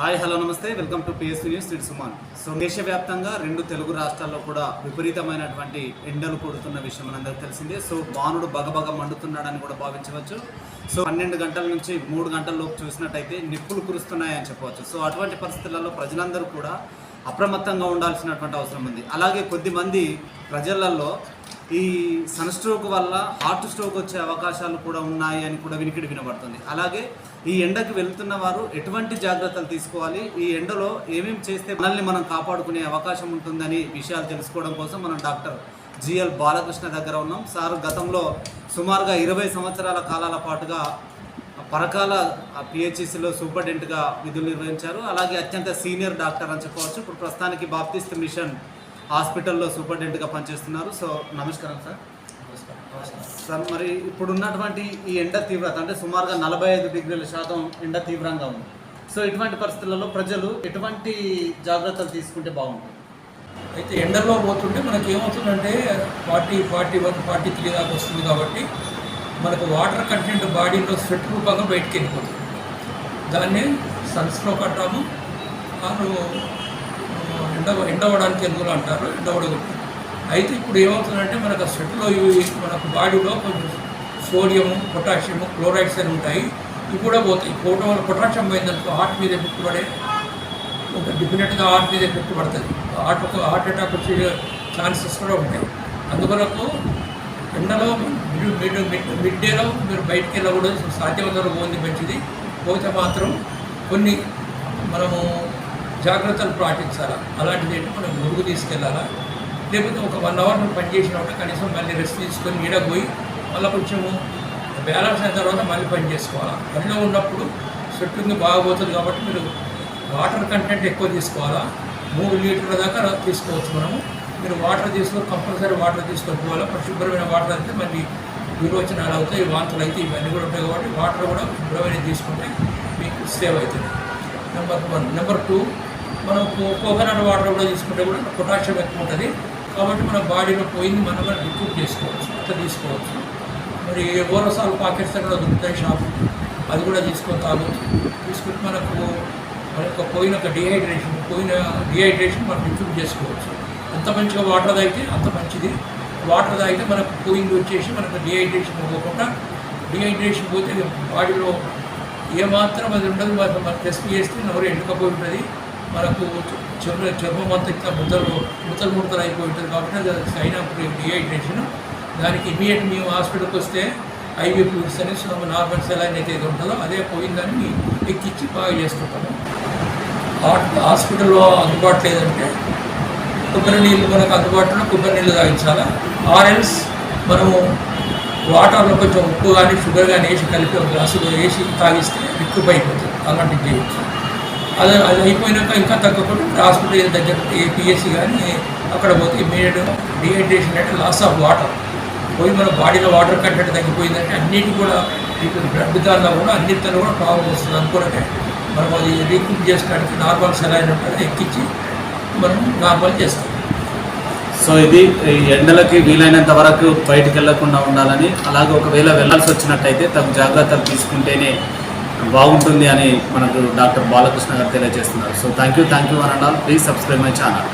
Hi hello నమస్తే. Welcome to PSC news. It Suman. So దేశవ్యాప్తంగా రెండు తెలుగు రాష్ట్రాల్లో కూడా విపరీతమైనటువంటి ఎండలు కొడుతున్న విషయం మనందరికీ తెలిసిందే. సో బాణుడు బగబగ మండుతున్నాడని కూడా భావించవచ్చు. సో పన్నెండు గంటల నుంచి మూడు గంటల లోపు చూసినట్టయితే నిప్పులు కురుస్తున్నాయని చెప్పవచ్చు. సో అటువంటి పరిస్థితులలో ప్రజలందరూ కూడా అప్రమత్తంగా ఉండాల్సినటువంటి అవసరం ఉంది. అలాగే కొద్దిమంది ప్రజలలో ఈ సన్ స్ట్రోక్ వల్ల హార్ట్ స్ట్రోక్ వచ్చే అవకాశాలు కూడా ఉన్నాయి అని కూడా వినికిడి వినబడుతుంది. అలాగే ఈ ఎండకు వెళ్తున్న వారు ఎటువంటి జాగ్రత్తలు తీసుకోవాలి? ఈ ఎండలో ఏమేమి చేస్తే మనల్ని మనం కాపాడుకునే అవకాశం ఉంటుందని విషయాలు తెలుసుకోవడం కోసం మనం డాక్టర్ జిఎల్ బాలకృష్ణ దగ్గర ఉన్నాం. సార్ గతంలో సుమారుగా ఇరవై సంవత్సరాల కాలాల పాటుగా పరకాల పిహెచ్సిలో సూపరింటెండెంట్గా విధులు నిర్వహించారు. అలాగే అత్యంత సీనియర్ డాక్టర్ అని చెప్పవచ్చు. ఇప్పుడు ప్రస్తుతానికి బాప్తిస్ట్ మిషన్ హాస్పిటల్లో సూపరింటెండెంట్గా పనిచేస్తున్నారు. సో నమస్కారం సార్. సార్ మరి ఇప్పుడు ఉన్నటువంటి ఈ ఎండ తీవ్రత అంటే సుమారుగా నలభై ఐదు డిగ్రీల శాతం ఎండ తీవ్రంగా ఉంది. సో ఇటువంటి పరిస్థితులలో ప్రజలు ఎటువంటి జాగ్రత్తలు తీసుకుంటే బాగుంటుంది? అయితే ఎండలో పోతుంటే మనకి ఏమవుతుందంటే forty forty one forty three దాకా వస్తుంది కాబట్టి మనకు వాటర్ కంటెంట్ బాడీలో స్వెట్ రూపంగా బయటికి వెళ్ళిపోతుంది. దాన్ని సన్స్ట్రోక్ అంటాము. ఆరు ఎండ ఎండవడానికి ఎందుకు అంటారు? ఎండవడగొట్టు అయితే ఇప్పుడు ఏమవుతుందంటే మనకు సెట్లో ఇవి మనకు బాడీలో కొంచెం సోడియము పొటాషియము క్లోరైడ్స్ అని ఉంటాయి. ఇవి కూడా పోతాయి. పోవడం వల్ల పొటాషియం పోయిందనుకో హార్ట్ మీద ఎఫెక్ట్ పడే ఒక డెఫినెట్గా హార్ట్ మీద ఎఫెక్ట్ పడుతుంది హార్ట్ హార్ట్ అటాక్ వచ్చే ఛాన్సెస్ కూడా ఉంటాయి. అందువరకు ఎండలో మిడ్ మిడ్ మిడ్ మిడ్ డేలో మీరు బయటికి వెళ్ళకూడదు. సాధ్యమైనంత పోయింది మంచిది. పోతే మాత్రం కొన్ని మనము జాగ్రత్తలు పాటించాలా? అలాంటిది ఏంటి? మనం మురుగు తీసుకెళ్ళాలా? లేకపోతే ఒక వన్ అవర్ మనం పని చేసినప్పుడు కనీసం మళ్ళీ రెస్ట్ తీసుకొని నీడ పోయి మళ్ళీ కొంచెము బ్యాలెన్స్ అయిన తర్వాత మళ్ళీ పని చేసుకోవాలి? పనిలో ఉన్నప్పుడు స్వెట్టింగ్ బాగా పోతుంది కాబట్టి మీరు వాటర్ కంటెంట్ ఎక్కువ తీసుకోవాలా? మూడు లీటర్ల దాకా తీసుకోవచ్చు మనము. మీరు వాటర్ తీసుకొని కంపల్సరీ వాటర్ తీసుకొని పోవాలి? పరిశుభ్రమైన వాటర్ అయితే మళ్ళీ విరోచనాలు అవుతాయి వాంతులు అయితే ఇవన్నీ కూడా ఉంటాయి కాబట్టి వాటర్ కూడా శుభ్రమైన తీసుకుంటే మీకు సేవ్ అవుతుంది. నెంబర్ వన్ నెంబర్ టూ మనం కోకోనట్ వాటర్ కూడా తీసుకుంటే కూడా పొటాషియం ఎక్కువ ఉంటుంది. కాబట్టి మన బాడీలో పోయింది మనం కూడా రిక్రూట్ చేసుకోవచ్చు అట్లా తీసుకోవచ్చు. మరి ఓరసాలు పాకెట్స్ కూడా దొరుకుతాయి షాప్. అది కూడా తీసుకొని తాగొచ్చు. తీసుకుంటే మనకు మన యొక్క పోయిన ఒక డిహైడ్రేషన్ పోయిన డిహైడ్రేషన్ మనం రిక్రూట్ చేసుకోవచ్చు. ఎంత మంచిగా వాటర్ తాగితే అంత మంచిది. వాటర్ తాగితే మనకు పోయింది వచ్చేసి మనకు డిహైడ్రేషన్ పోకుండా డిహైడ్రేషన్ పోతే బాడీలో ఏమాత్రం అది ఉండదు. మనం మనం టెస్ట్ చేస్తే నవరు ఎండుకపోయి ఉంటుంది. మనకు చర్మ చర్మం అంతా ఇట్లా ముద్దలు ముద్దలు ముడతలు అయిపోయి ఉంటుంది కాబట్టి అది అయినప్పుడు డిహైడ్రేషన్ దానికి ఇమీడియట్ మేము హాస్పిటల్కి వస్తే ఐవీ ఫ్లూయిడ్స్ అని నార్మల్ సెలైన్ అయితే ఏది ఉంటుందో అదే పోయిందని ఎక్కిచ్చి బాగా చేసుకుంటాము హాస్పిటల్లో అందుబాటు లేదంటే కొబ్బరి నీళ్ళు మనకు అందుబాటులో కొబ్బరి నీళ్ళు తాగించాలా? ఆరెల్స్ మనము వాటర్లో కొంచెం ఉప్పు కానీ షుగర్ కానీ వేసి కలిపి ఒక గ్లాసులో వేసి తాగిస్తే ఎక్కువ అయిపోతుంది. అలాంటివి చేయొచ్చు. అది అది అయిపోయినాక ఇంకా తగ్గకుండా హాస్పిటల్ దగ్గర ఏ పిఎస్సి కానీ అక్కడ పోతే ఇమీడియట్ డిహైడ్రేషన్ అంటే లాస్ ఆఫ్ వాటర్ పోయి మన బాడీలో వాటర్ కంటెంట్ తగ్గిపోయిందంటే అన్నిటి కూడా ఇప్పుడు బ్లడ్ దానిలో కూడా అన్నిటిలో కూడా ప్రాబ్లం వస్తుంది. అనుకోవడమే మనం అది రీక్రూట్ చేసుకోవడానికి నార్మల్ సెలైన్ ఉంటుంది ఎక్కించి మనం నార్మల్ చేస్తాం. సో ఇది ఈ ఎండలకి వీలైనంత వరకు బయటికి వెళ్ళకుండా ఉండాలని అలాగే ఒకవేళ వెళ్ళాల్సి వచ్చినట్టయితే తగు జాగ్రత్తలు తీసుకుంటేనే బాగుంటుంది అని మనకు డాక్టర్ బాలకృష్ణ గారు తెలియజేస్తున్నారు. So thank you thank you అని అన్నారు ప్లీజ్ సబ్స్క్రైబ్ మై ఛానల్